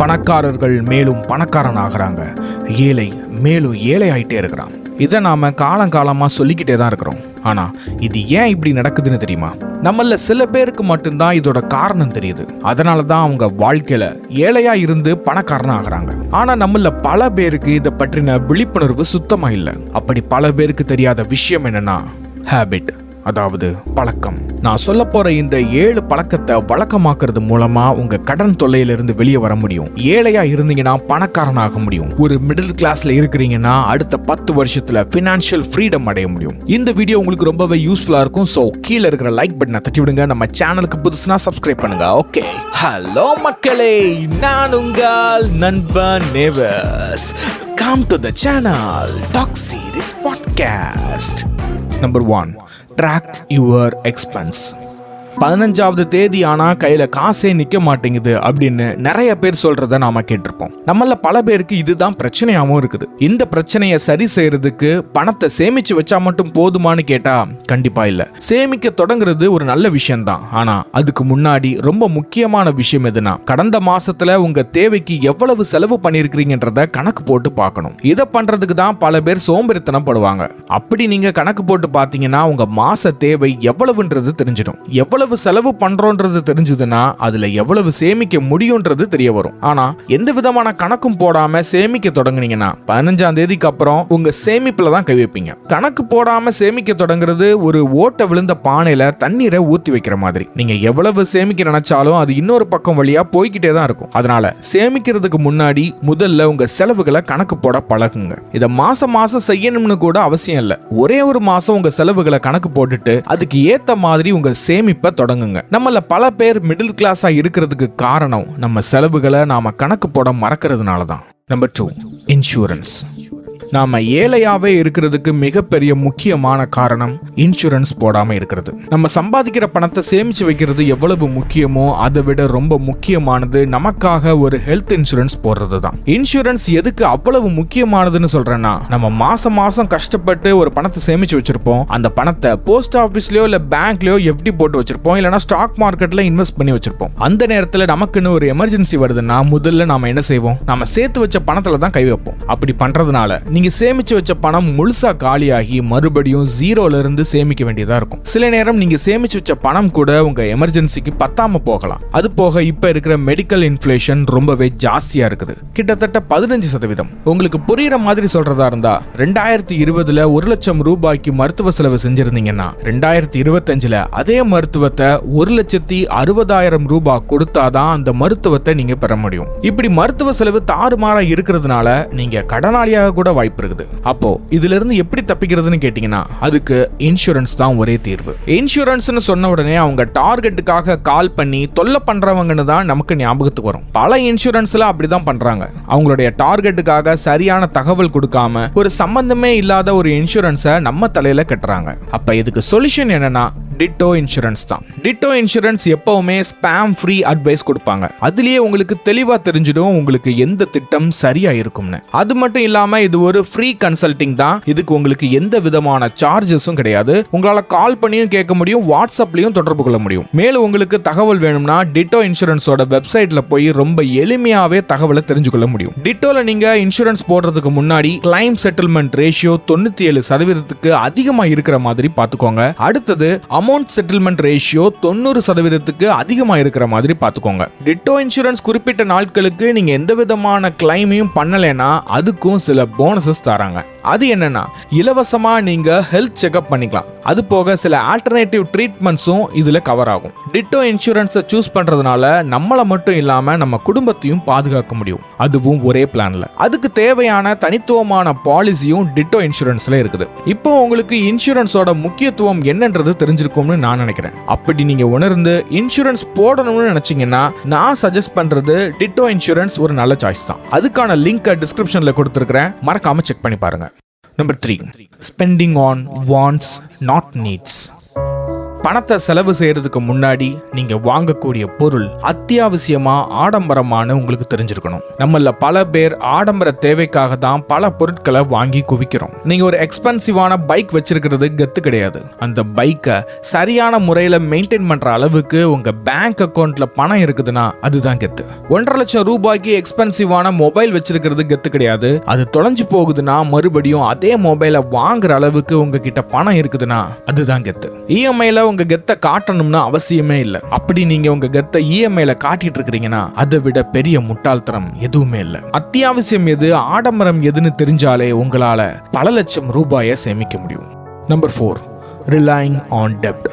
பணக்காரர்கள் மேலும் பணக்காரன் ஆகிறாங்க ஏழை மேலும் ஏழை ஆகிட்டே இருக்கிறான். இதை நாம் காலங்காலமாக சொல்லிக்கிட்டே தான் இருக்கிறோம். ஆனால் இது ஏன் இப்படி நடக்குதுன்னு தெரியுமா? நம்மள சில பேருக்கு மட்டும்தான் இதோட காரணம் தெரியுது. அதனால தான் அவங்க வாழ்க்கையில ஏழையா இருந்து பணக்காரன் ஆகுறாங்க ஆனா நம்மள பல பேருக்கு இதை பற்றின விழிப்புணர்வு சுத்தமா இல்லை. அப்படி பல பேருக்கு தெரியாத விஷயம் என்னன்னா ஹேபிட் அதாவது பழக்கம். நான் சொல்ல போற இந்த ஏழு பழக்கத்தை வழக்கமாக்குறது மூலமா உங்க கடன் தொல்லையிலிருந்து வெளியே வர முடியும். ஏழையா இருந்தீங்கன்னா பணக்காரன் ஆக முடியும். ஒரு மிடில் கிளாஸ்ல இருக்கிறீங்கன்னா அடுத்த பத்து வருஷத்துல பினான்சியல் ஃப்ரீடம் அடைய முடியும். இந்த வீடியோ உங்களுக்கு ரொம்பவே யூஸ்ஃபுல்லா இருக்கும். ஸோ கீழே இருக்கிற லைக் பட்டனை தட்டி விடுங்க. நம்ம சேனலுக்கு புதுசுனா சப்ஸ்கிரைப் பண்ணுங்க. ஓகே ஹலோ மக்களே. நான் உங்கள் நண்பன் நேவர்ஸ் come to the channel talk series podcast number one track your expense. பதினஞ்சாவது தேதி ஆனா கையில காசே நிக்க மாட்டேங்குது அப்படின்னு நிறைய பேர் சொல்றத நாம கேட்டிருப்போம். நம்மள பல பேருக்கு இதுதான் பிரச்சனையாவும் இருக்குது. இந்த பிரச்சனையை சரி செய்யறதுக்கு பணத்தை சேமிச்சு வச்சா மட்டும் போதுமான்னு கேட்டா கண்டிப்பா இல்ல. சேமிக்க தொடங்குறது ஒரு நல்ல விஷயம் தான் ஆனா அதுக்கு முன்னாடி ரொம்ப முக்கியமான விஷயம் எதுனா கடந்த மாசத்துல உங்க தேவைக்கு எவ்வளவு செலவு பண்ணிருக்கிறீங்கன்றத கணக்கு போட்டு பார்க்கணும். இதை பண்றதுக்கு தான் பல பேர் சோம்பேறித்தனம் படுவாங்க. அப்படி நீங்க கணக்கு போட்டு பார்த்தீங்கன்னா உங்க மாச தேவை எவ்வளவுன்றது தெரிஞ்சிடும். எவ்வளவு எவ்வளவு செலவு பண்றோன்றது தெரிஞ்சதுன்னா அதுல எவ்வளவு சேமிக்க முடியும்ன்றது தெரிய வரும். ஆனா எந்த விதமான கணக்கும் போடாம சேமிக்க தொடங்குனீங்கன்னா பதினஞ்சாம் தேதிக்கு அப்புறம் உங்க சேமிப்புல தான் கை வைப்பீங்க. கணக்கு போடாம சேமிக்க தொடங்குறது ஒரு ஓட்ட விழுந்த பானையில தண்ணீரை ஊத்தி வைக்கிற மாதிரி. நீங்க எவ்வளவு சேமிக்க நினைச்சாலும் அது இன்னொரு பக்கம் வழியா போய்கிட்டே தான் இருக்கும். அதனால சேமிக்கிறதுக்கு முன்னாடி முதல்ல உங்க செலவுகளை கணக்கு போட பழகுங்க. இதை மாசம் மாசம் செய்யணும்னு கூட அவசியம் இல்லை. ஒரே ஒரு மாசம் உங்க செலவுகளை கணக்கு போட்டுட்டு அதுக்கு ஏத்த மாதிரி உங்க சேமிப்பை தொடங்குங்க. நம்மள பல பேர் மிடில் கிளாஸா இருக்கிறதுக்கு காரணம் நம்ம செலவுகளை நாம கணக்கு போட மறக்கிறதுனால தான் நம்பர் டூ இன்சூரன்ஸ் நாம ஏழையாவே இருக்கிறதுக்கு மிகப்பெரிய முக்கியமான காரணம் இன்சூரன்ஸ் போடாம இருக்கிறது. நம்ம சம்பாதிக்கிற பணத்தை சேமிச்சு வைக்கிறது எவ்வளவு முக்கியமோ அதை விட ரொம்ப முக்கியமானது நமக்காக ஒரு ஹெல்த் இன்சூரன்ஸ் போடுறது தான் இன்சூரன்ஸ் எதுக்கு அவ்வளவு முக்கியமானதுன்னு சொல்றேன்னா நம்ம மாசம் மாசம் கஷ்டப்பட்டு ஒரு பணத்தை சேமிச்சு வச்சிருப்போம். அந்த பணத்தை போஸ்ட் ஆஃபீஸ்லயோ இல்ல பேங்க்லயோ எஃப்டி போட்டு வச்சிருப்போம். இல்லைன்னா ஸ்டாக் மார்க்கெட்ல இன்வெஸ்ட் பண்ணி வச்சிருப்போம். அந்த நேரத்துல நமக்குன்னு ஒரு எமர்ஜென்சி வருதுன்னா முதல்ல நாம என்ன செய்வோம்? நாம சேர்த்து வச்ச பணத்துல தான் கை வைப்போம். அப்படி பண்றதுனால நீங்க சேமிச்சு வச்ச பணம் முழுசா காலியாகி மறுபடியும் ஜீரோல இருந்து சேமிக்க வேண்டியதா இருக்கும். சில நேரம் நீங்க சேமிச்சு வச்ச பணம் கூட உங்க எமர்ஜென்சிக்கு பத்தாம போகலாம். அது போக இப்ப இருக்கிற மெடிக்கல் இன்ஃபிளேஷன் ரொம்பவே ஜாஸ்தியா இருக்குது. கிட்டத்தட்ட பதினஞ்சு சதவீதம். உங்களுக்கு புரியுற மாதிரி சொல்றதா இருந்தா ரெண்டாயிரத்தி இருபதுல ஒரு லட்சம் ரூபாய்க்கு மருத்துவ செலவு செஞ்சிருந்தீங்கன்னா ரெண்டாயிரத்தி இருபத்தஞ்சுல அதே மருத்துவத்தை ஒரு லட்சத்தி அறுபதாயிரம் ரூபாய் கொடுத்தாதான் அந்த மருத்துவத்தை நீங்க பெற முடியும். இப்படி மருத்துவ செலவு தாறுமாறா இருக்கிறதுனால நீங்க கடனாளியாக கூட வாய்ப்பு இருக்குது. அப்போ இதுல இருந்து எப்படி தப்பிக்கிறதுன்னு கேட்டீங்கன்னா அதுக்கு இன்சூரன்ஸ் தான் ஒரே தீர்வு. இன்சூரன்ஸ்னு சொன்ன உடனே அவங்க டார்கெட்டுக்காக கால் பண்ணி தொல்லை பண்றவங்கன்னு தான் நமக்கு ஞாபகத்துக்கு வரும். பல இன்சூரன்ஸ்ல அப்படிதான் பண்றாங்க. அவங்களுடைய டார்கெட்டுக்காக சரியான தகவல் கொடுக்காம ஒரு சம்பந்தமே இல்லாத ஒரு இன்சூரன்ஸை நம்ம தலையில கட்டுறாங்க. அப்ப இதுக்கு சொல்யூஷன் என்னன்னா டிட்டோ இன்சூரன்ஸ் தான். டிட்டோ இன்சூரன்ஸ் எப்பவுமே ஸ்பேம் ஃப்ரீ அட்வைஸ் கொடுப்பாங்க. அதுலயே உங்களுக்கு தெளிவா தெரிஞ்சிடும் உங்களுக்கு எந்த திட்டம் சரியா இருக்கும்னு. அது மட்டும் இல்லாம இது ஒரு ஃப்ரீ கன்சல்டிங் தான். இதுக்கு உங்களுக்கு எந்த விதமான சார்ஜஸும் கிடையாது. உங்களால கால் பண்ணியும் கேட்க முடியும் வாட்ஸ்அப்லயும் தொடர்பு கொள்ள முடியும். மேலும் உங்களுக்கு தகவல் வேணும்னா டிட்டோ இன்சூரன்ஸோட வெப்சைட்ல போய் ரொம்ப எளிமையாவே தகவலை தெரிஞ்சுக்கொள்ள முடியும். டிட்டோல நீங்க இன்சூரன்ஸ் போடுறதுக்கு முன்னாடி கிளைம் செட்டில்மெண்ட் ரேஷியோ தொண்ணூத்தி ஏழு சதவீதத்துக்கு அதிகமா இருக்கிற மாதிரி பாத்துக்கோங்க அடுத்தது அமௌண்ட் செட்டில்மெண்ட் ரேஷியோ தொண்ணூறு சதவீதத்துக்கு அதிகமா இருக்கிற மாதிரி பாத்துக்கோங்க டிட்டோ இன்சூரன்ஸ் குறிப்பிட்ட நாட்களுக்கு நீங்க எந்த விதமான கிளைமையும் பண்ணலைன்னா அதுக்கும் சில போனஸ் போனஸஸ் தராங்க. அது என்னன்னா இலவசமா நீங்க ஹெல்த் செக்அப் பண்ணிக்கலாம். அது போக சில ஆல்டர்னேட்டிவ் ட்ரீட்மெண்ட்ஸும் இதுல கவர் ஆகும். டிட்டோ இன்சூரன்ஸை சூஸ் பண்றதுனால நம்மளை மட்டும் இல்லாம நம்ம குடும்பத்தையும் பாதுகாக்க முடியும். அதுவும் ஒரே பிளான்ல அதுக்கு தேவையான தனித்துவமான பாலிசியும் டிட்டோ இன்சூரன்ஸ்ல இருக்குது. இப்போ உங்களுக்கு இன்சூரன்ஸோட முக்கியத்துவம் என்னன்றது தெரிஞ்சிருக்கும்னு நான் நினைக்கிறேன். அப்படி நீங்க உணர்ந்து இன்சூரன்ஸ் போடணும்னு நினைச்சீங்கன்னா நான் சஜஸ்ட் பண்றது டிட்டோ இன்சூரன்ஸ் ஒரு நல்ல சாய்ஸ் தான். அதுக்கான லிங்க் டிஸ்கிரிப்ஷன்ல கொடுத்துருக்கிறேன். மறக்காம செக் பண்ணி பாருங்க. Number three spending on wants not needs பணத்தை செலவு செய்யறதுக்கு முன்னாடி நீங்க வாங்கக்கூடிய பொருள் அத்தியாவசியமா ஆடம்பரமானு உங்களுக்கு தெரிஞ்சிருக்கணும். நம்மள பல பேர் ஆடம்பர தேவைக்காக தான் பல பொருட்களை வாங்கி குவிக்கிறோம். நீங்க ஒரு எக்ஸ்பென்சிவான பைக் வச்சிருக்கிறது கெத்து கிடையாது. அந்த பைக்கை சரியான முறையில மெயின்டைன் பண்ற அளவுக்கு உங்க பேங்க் அக்கௌண்ட்ல பணம் இருக்குதுன்னா அதுதான் கெத்து. ஒன்றரை லட்சம் ரூபாய்க்கு எக்ஸ்பென்சிவான மொபைல் வச்சிருக்கிறது கெத்து கிடையாது. அது தொலைஞ்சு போகுதுன்னா மறுபடியும் அதே மொபைலை வாங்குற அளவுக்கு உங்ககிட்ட பணம் இருக்குதுன்னா அதுதான் கெத்து. இஎம்ஐல உங்க கெத்தை காட்டணும்னு அவசியமே இல்லை. அப்படி நீங்க உங்க கெத்தை இஎம்ஐல காட்டிட்டு இருக்கிறீங்கன்னா அதை விட பெரிய முட்டாள்தனம் எதுவுமே இல்லை. அத்தியாவசியம் எது ஆடம்பரம் எதுன்னு தெரிஞ்சாலே உங்களால பல லட்சம் ரூபாயை சேமிக்க முடியும். நம்பர் ஃபோர் ரிலைங் ஆன் டெப்ட்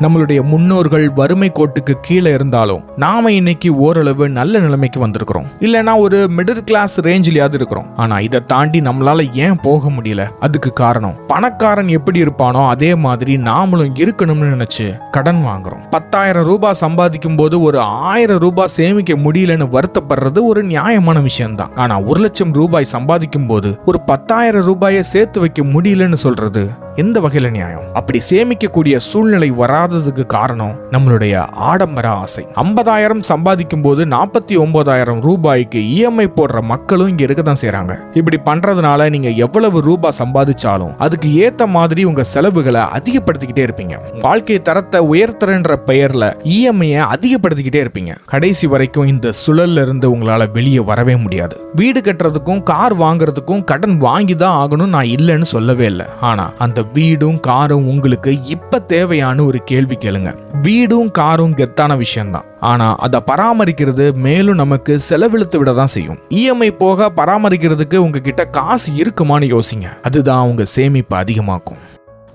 நம்மளுடைய முன்னோர்கள் வறுமை கோட்டுக்கு கீழே இருந்தாலும் நாம இன்னைக்கு ஓரளவு நல்ல நிலைமைக்கு வந்திருக்கிறோம். இல்லைன்னா ஒரு மிடில் கிளாஸ் ரேஞ்சிலேயாவது இருக்கிறோம். ஆனா இதை தாண்டி நம்மளால ஏன் போக முடியல? அதுக்கு காரணம் பணக்காரன் எப்படி இருப்பானோ அதே மாதிரி நாமளும் இருக்கணும்னு நினைச்சு கடன் வாங்குறோம். பத்தாயிரம் ரூபாய் சம்பாதிக்கும் போது ஒரு ஆயிரம் ரூபாய் சேமிக்க முடியலன்னு வருத்தப்படுறது ஒரு நியாயமான விஷயம்தான். ஆனா ஒரு லட்சம் ரூபாய் சம்பாதிக்கும் போது ஒரு பத்தாயிரம் ரூபாயை சேர்த்து வைக்க முடியலன்னு சொல்றது எந்த வகையில நியாயம்? அப்படி சேமிக்கக்கூடிய சூழ்நிலை வராததுக்கு காரணம் நம்மளுடைய ஆடம்பர ஆசை. ஐம்பதாயிரம் சம்பாதிக்கும் போது நாற்பத்தி ஒன்பதாயிரம் ரூபாய்க்கு இஎம்ஐ போடுற மக்களும் இங்க இருக்க தான் செய்யறாங்க இப்படி பண்றதுனால நீங்க எவ்வளவு ரூபாய் சம்பாதிச்சாலும் அதுக்கு ஏத்த மாதிரி உங்க செலவுகளை அதிகப்படுத்திக்கிட்டே இருப்பீங்க. வாழ்க்கை தரத்தை உயர்த்துறன்ற பெயர்ல இஎம்ஐயை அதிகப்படுத்திக்கிட்டே இருப்பீங்க. கடைசி வரைக்கும் இந்த சுழல்ல இருந்து உங்களால வெளியே வரவே முடியாது. வீடு கட்டுறதுக்கும் கார் வாங்குறதுக்கும் கடன் வாங்கி தான் ஆகணும் நான் இல்லைன்னு சொல்லவே இல்லை. ஆனா அந்த வீடும் காரும் உங்களுக்கு இப்ப தேவையான ஒரு கேள்வி கேள்வி கேளுங்க. வீடும் காரும் கெத்தான விஷயம்தான். ஆனா அதை பராமரிக்கிறது மேலும் நமக்கு செலவிழுத்து விட தான் செய்யும். இஎம்ஐ போக பராமரிக்கிறதுக்கு உங்ககிட்ட காசு இருக்குமான்னு யோசிங்க. அதுதான் உங்க சேமிப்பு அதிகமாக்கும்.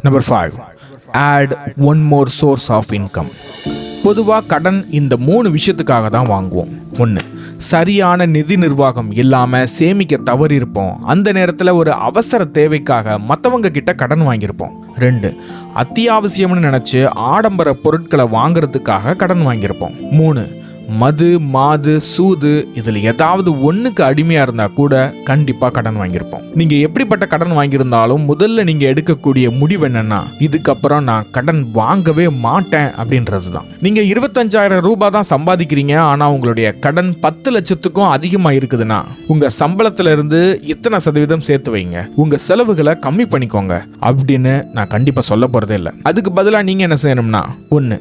Number five add one more source of income பொதுவாக கடன் இந்த மூணு விஷயத்துக்காக தான் வாங்குவோம். ஒன்று சரியான நிதி நிர்வாகம் இல்லாமல் சேமிக்க தவறியிருப்போம். அந்த நேரத்தில் ஒரு அவசர தேவைக்காக மற்றவங்க கிட்ட கடன் வாங்கியிருப்போம். ரெண்டு அத்தியாவசியம்னு நினச்சி ஆடம்பர பொருட்களை வாங்குறதுக்காக கடன் வாங்கியிருப்போம். மூணு மது மாது சூது இதில் ஏதாவது ஒன்றுக்கு அடிமையாக இருந்தால் கூட கண்டிப்பாக கடன் வாங்கியிருப்போம். நீங்கள் எப்படிப்பட்ட கடன் வாங்கியிருந்தாலும் முதல்ல நீங்கள் எடுக்கக்கூடிய முடிவு என்னென்னா இதுக்கப்புறம் நான் கடன் வாங்கவே மாட்டேன் அப்படின்றது தான். நீங்கள் இருபத்தஞ்சாயிரம் ரூபாய் தான் சம்பாதிக்கிறீங்க ஆனால் உங்களுடைய கடன் பத்து லட்சத்துக்கும் அதிகமாக இருக்குதுன்னா உங்கள் சம்பளத்திலிருந்து இத்தனை சதவீதம் சேர்த்து வைங்க. உங்கள் செலவுகளை கம்மி பண்ணிக்கோங்க அப்படின்னு நான் கண்டிப்பாக சொல்ல போகிறதே இல்லை. அதுக்கு பதிலாக நீங்கள் என்ன செய்யணும்னா ஒன்று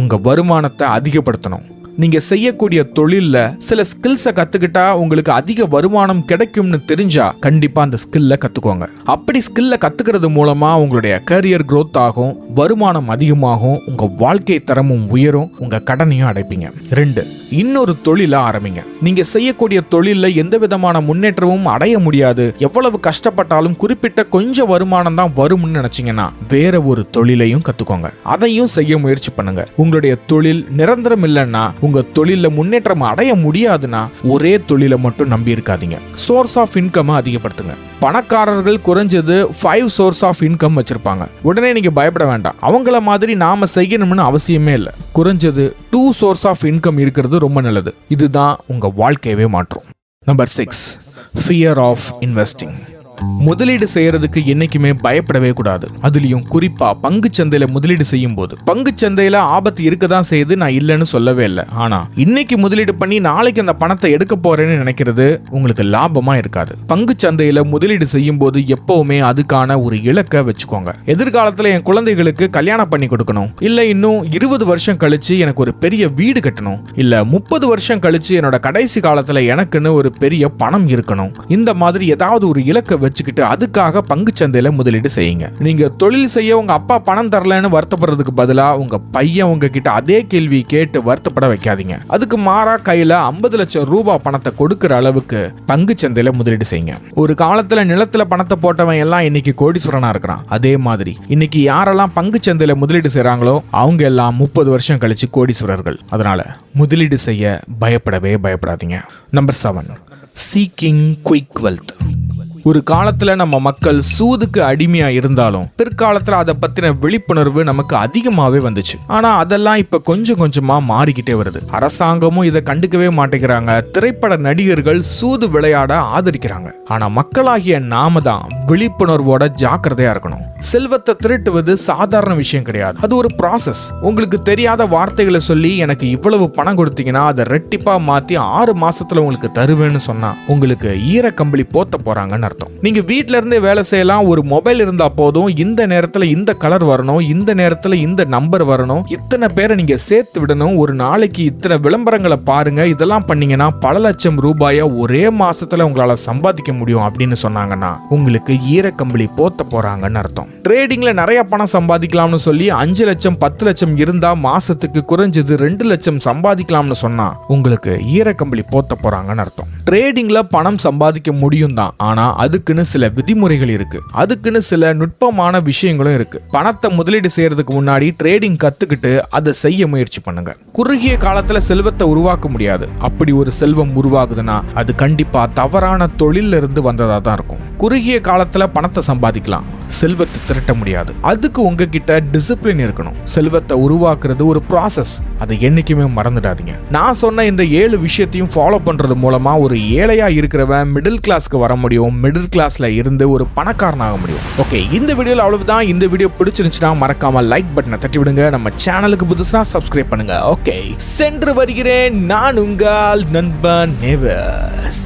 உங்கள் வருமானத்தை அதிகப்படுத்தணும். நீங்க செய்யக்கூடிய தொழில்ல சில ஸ்கில்ஸை கத்துக்கிட்டா உங்களுக்கு அதிக வருமானம் கிடைக்கும்னு தெரிஞ்சா கண்டிப்பா அந்த ஸ்கில்ல கத்துக்கோங்க. அப்படி ஸ்கில்ல கத்துக்கிறது மூலமா உங்களுடைய கரியர் growth ஆகும் வருமானம் அதிகமாகும் உங்க வாழ்க்கை தரமும் உயரும் உங்க கடனையும் அடைப்பீங்க. ரெண்டு இன்னொரு தொழிலை ஆரம்பிங்க. நீங்க செய்யக்கூடிய தொழில எந்த விதமான முன்னேற்றமும் அடைய முடியாது. எவ்வளவு கஷ்டப்பட்டாலும் குறிப்பிட்ட கொஞ்சம் வருமானம் தான் வரும்னு நினைச்சீங்கன்னா வேற ஒரு தொழிலையும் கத்துக்கோங்க. அதையும் செய்ய முயற்சி பண்ணுங்க. உங்களுடைய தொழில் நிரந்தரம் இல்லைன்னா உங்க தொழில முன்னேற்றம் அடைய முடியாதுன்னா ஒரே தொழிலை மட்டும் நம்பி இருக்காதீங்க. சோர்ஸ் ஆஃப் இன்கம் அதிகப்படுத்துங்க. பணக்காரர்கள் குறைஞ்சது ஃபைவ் சோர்ஸ் ஆஃப் இன்கம் வச்சிருப்பாங்க. உடனே நீங்க பயப்பட வேண்டாம். அவங்கள மாதிரி நாம செய்யணும்னு அவசியமே இல்லை. குறைஞ்சது டூ சோர்ஸ் ஆஃப் இன்கம் இருக்கிறது ரொம்ப நல்லது. இதுதான் உங்க வாழ்க்கையவே மாற்றும். Number six fear of investing முதலீடு செய்யறதுக்கு என்னைக்குமே பயப்படவே கூடாது. அதுலயும் குறிப்பா பங்கு சந்தையில முதலீடு செய்யும் போது பங்கு சந்தையில ஆபத்து இருக்க தான் செய்யுது நான் இல்லைன்னு சொல்லவே இல்லை. ஆனா இன்னைக்கு முதலீடு பண்ணி நாளைக்கு அந்த பணத்தை எடுக்க போறேன்னு நினைக்கிறது உங்களுக்கு லாபமா இருக்காது. பங்கு சந்தையில முதலீடு செய்யும் போது எப்பவுமே அதுக்கான ஒரு இலக்கை வச்சுக்கோங்க. எதிர்காலத்துல என் குழந்தைகளுக்கு கல்யாணம் பண்ணி கொடுக்கணும். இல்ல இன்னும் இருபது வருஷம் கழிச்சு எனக்கு ஒரு பெரிய வீடு கட்டணும். இல்ல முப்பது வருஷம் கழிச்சு என்னோட கடைசி காலத்துல எனக்குன்னு ஒரு பெரிய பணம் இருக்கணும். இந்த மாதிரி ஏதாவது ஒரு இலக்கை வச்சுக்கிட்டு அதுக்காக பங்கு சந்தையில முதலீடு செய்யுங்க. நீங்க தொழில் செய்ய உங்க அப்பா பணம் தரலன்னு வருத்தப்படுறதுக்கு பதிலா உங்க பையன் உங்ககிட்ட அதே கேள்வி கேட்டு வருத்தப்பட வைக்காதீங்க. அதுக்கு மாறா கையில ஐம்பது லட்சம் ரூபாய் பணத்தை கொடுக்கிற அளவுக்கு பங்கு சந்தையில முதலீடு செய்யுங்க. ஒரு காலத்துல நிலத்துல பணத்தை போட்டவன் எல்லாம் இன்னைக்கு கோடீஸ்வரனா இருக்கிறான். அதே மாதிரி இன்னைக்கு யாரெல்லாம் பங்கு சந்தையில முதலீடு செய்றாங்களோ அவங்க எல்லாம் முப்பது வருஷம் கழிச்சு கோடீஸ்வரர்கள். அதனால முதலீடு செய்ய பயப்படவே பயப்படாதீங்க. Number seven seeking quick wealth ஒரு காலத்துல நம்ம மக்கள் சூதுக்கு அடிமையா இருந்தாலும் பிற்காலத்துல அதை பத்தின விழிப்புணர்வு நமக்கு அதிகமாவே வந்துச்சு. ஆனா அதெல்லாம் இப்ப கொஞ்சம் கொஞ்சமா மாறிக்கிட்டே வருது. அரசாங்கமும் இதை கண்டுக்கவே மாட்டேங்கிறாங்க. திரைப்பட நடிகர்கள் சூது விளையாட ஆதரிக்கிறாங்க. ஆனா மக்களாகிய நாம தான் விழிப்புணர்வோட ஜாக்கிரதையா இருக்கணும். செல்வத்தை திருட்டுவது சாதாரண விஷயம் கிடையாது. அது ஒரு ப்ராசஸ் உங்களுக்கு தெரியாத வார்த்தைகளை சொல்லி எனக்கு இவ்வளவு பணம் கொடுத்தீங்கன்னா அதை ரெட்டிப்பா மாத்தி ஆறு மாசத்துல உங்களுக்கு தருவேன்னு சொன்னா உங்களுக்கு ஈரக்கம்பளி போத்த போறாங்கன்னு அர்த்தம் நீங்க வீட்ல இருந்தே வேலை செய்யலாம். ஒரு மொபைல் இருந்தா போதும். இந்த நேரத்துல இந்த கலர் வரணும். இந்த நேரத்துல இந்த நம்பர் வரணும். இத்தனை பேரை நீங்க சேர்த்து விடணும். ஒரு நாளைக்கு இத்தனை விளம்பரங்களை பாருங்க. இதெல்லாம் பண்ணீங்கன்னா பல லட்சம் ரூபாயை ஒரே மாசத்துல உங்களால சம்பாதிக்க முடியும் அப்படின்னு சொன்னாங்கன்னா உங்களுக்கு ஈரக்கம்பளி போத்த போறாங்கன்னு அர்த்தம். ட்ரேடிங்ல நிறைய பணம் சம்பாதிக்கலாம்னு சொல்லி அஞ்சு லட்சம் பத்து லட்சம் இருந்தா மாசத்துக்கு குறைஞ்சது ரெண்டு லட்சம் சம்பாதிக்கலாம்னு சொன்னா உங்களுக்கு ஈரக்கம்பளி போத்த போறாங்கன்னு அர்த்தம். ட்ரேடிங்ல பணம் சம்பாதிக்க முடியும் தான் ஆனா அதுக்குன்னு சில விதிமுறைகள் இருக்கு. அதுக்குன்னு சில நுட்பமான விஷயங்களும் இருக்கு. பணத்தை முதலீடு செய்யறதுக்கு முன்னாடி ட்ரேடிங் கத்துக்கிட்டு அதை செய்ய முயற்சி பண்ணுங்க. குறுகிய காலத்துல செல்வத்தை உருவாக்க முடியாது. அப்படி ஒரு செல்வம் உருவாகுதுன்னா அது கண்டிப்பா தவறான தொழில இருந்து வந்ததா தான் இருக்கும். குறுகிய காலத்துல பணத்தை சம்பாதிக்கலாம். செல்வத்தை திரட்ட முடியாது. அதுக்கு உங்ககிட்ட டிசிப்ளின் இருக்கணும். செல்வத்தை உருவாக்குறது ஒரு ப்ராசஸ் அதை என்னைக்குமே மறந்துடாதீங்க. நான் சொன்ன இந்த ஏழு விஷயத்தையும் ஃபாலோ பண்றது மூலமா ஒரு ஏழையா இருக்கிறவன் மிடில் கிளாஸ்க்கு வர முடியும். மிடில் கிளாஸ்ல இருந்து ஒரு பணக்காரனாக முடியும். ஓகே இந்த வீடியோவில் அவ்வளவுதான். இந்த வீடியோ பிடிச்சிருந்துச்சுன்னா மறக்காம லைக் பட்டனை தட்டி விடுங்க. நம்ம சேனலுக்கு புதுசாக சப்ஸ்கிரைப் பண்ணுங்க. ஓகே சென்று வருகிறேன் நான் உங்கள் நண்பன் நேவஸ்